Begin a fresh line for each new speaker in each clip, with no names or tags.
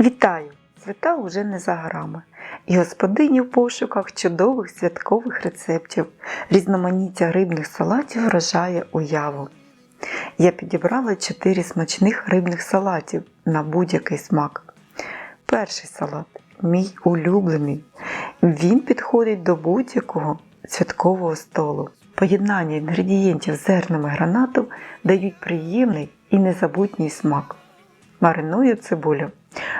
Вітаю! Свята уже не за горами. І господині в пошуках чудових святкових рецептів, різноманіття рибних салатів вражає уяву. Я підібрала 4 смачних рибних салатів на будь-який смак. Перший салат мій улюблений. Він підходить до будь-якого святкового столу. Поєднання інгредієнтів з зернами гранату дають приємний і незабутній смак. Мариную цибулю,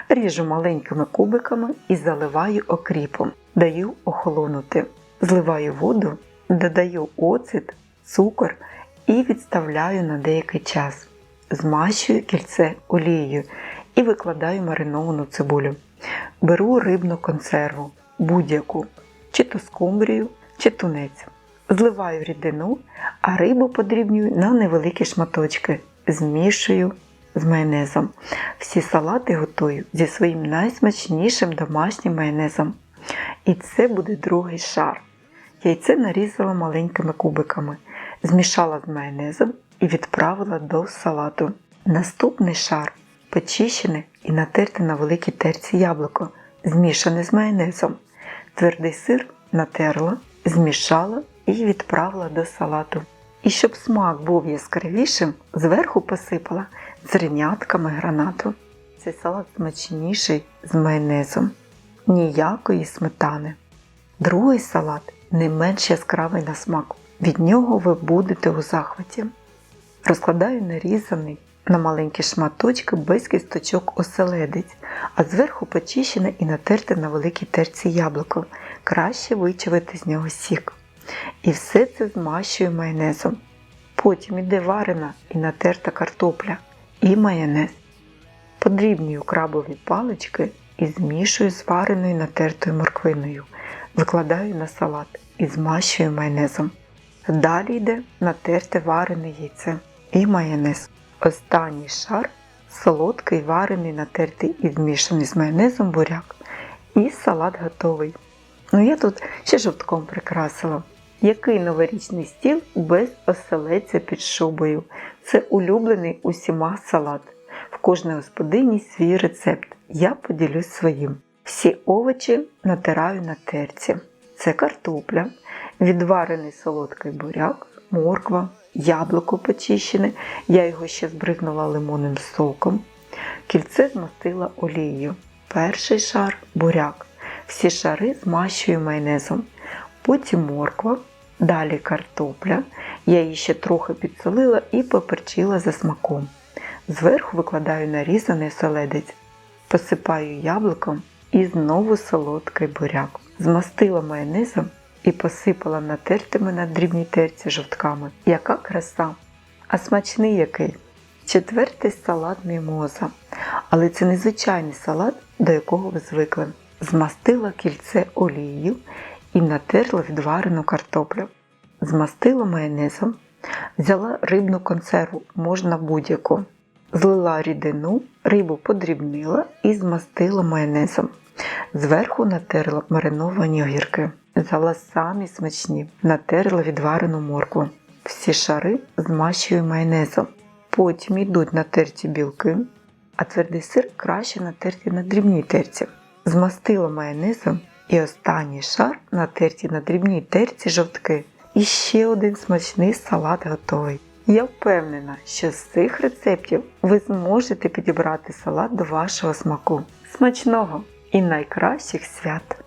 ріжу маленькими кубиками і заливаю окріпом, даю охолонути. Зливаю воду, додаю оцет, цукор і відставляю на деякий час. Змащую кільце олією і викладаю мариновану цибулю. Беру рибну консерву, будь-яку, чи то скумбрію, чи тунець. Зливаю рідину, а рибу подрібнюю на невеликі шматочки, змішую з майонезом. Всі салати готую зі своїм найсмачнішим домашнім майонезом. І це буде другий шар. Яйце нарізала маленькими кубиками, змішала з майонезом і відправила до салату. Наступний шар почищене і натерте на великій терці яблуко, змішане з майонезом. Твердий сир натерла, змішала і відправила до салату. І щоб смак був яскравішим, зверху посипала зернятками гранату. Цей салат смачніший з майонезом, ніякої сметани. Другий салат не менш яскравий на смак. Від нього ви будете у захваті. Розкладаю нарізаний на маленькі шматочки без кісточок оселедець, а зверху почищене і натерте на великій терці яблуко. Краще вичавити з нього сік. І все це змащую майонезом. Потім іде варена і натерта картопля і майонез. Подрібнюю крабові палички і змішую з вареною натертою морквиною. Викладаю на салат і змащую майонезом. Далі йде натерте варене яйце і майонез. Останній шар солодкий варений, натертий і змішаний з майонезом буряк. І салат готовий. Ну я тут ще жовтком прикрасила. Який новорічний стіл без оселедця під шубою? Це улюблений усіма салат. В кожній господині свій рецепт. Я поділюсь своїм. Всі овочі натираю на терці. Це картопля, відварений солодкий буряк, морква, яблуко почищене. Я його ще збризнула лимонним соком. Кільце змастила олією. Перший шар буряк. Всі шари змащую майонезом. Потім морква, далі картопля. Я її ще трохи підсолила і поперчила за смаком. Зверху викладаю нарізаний соледець, посипаю яблуком і знову солодкий буряк. Змастила майонезом і посипала натертими на дрібній терці жовтками. Яка краса! А смачний який! Четвертий салат мімоза. Але це не звичайний салат, до якого ви звикли. Змастила кільце олією і натерла відварену картоплю. Змастила майонезом, взяла рибну консерву, можна будь-яку. Злила рідину, рибу подрібнила і змастила майонезом. Зверху натерла мариновані огірки. Взяла самі смачні, натерла відварену моркву. Всі шари змащую майонезом. Потім йдуть натерті білки, а твердий сир краще натерти на дрібній терці. Змастила майонезом і останній шар натерті на дрібній терці жовтки. І ще один смачний салат готовий. Я впевнена, що з цих рецептів ви зможете підібрати салат до вашого смаку. Смачного і найкращих свят!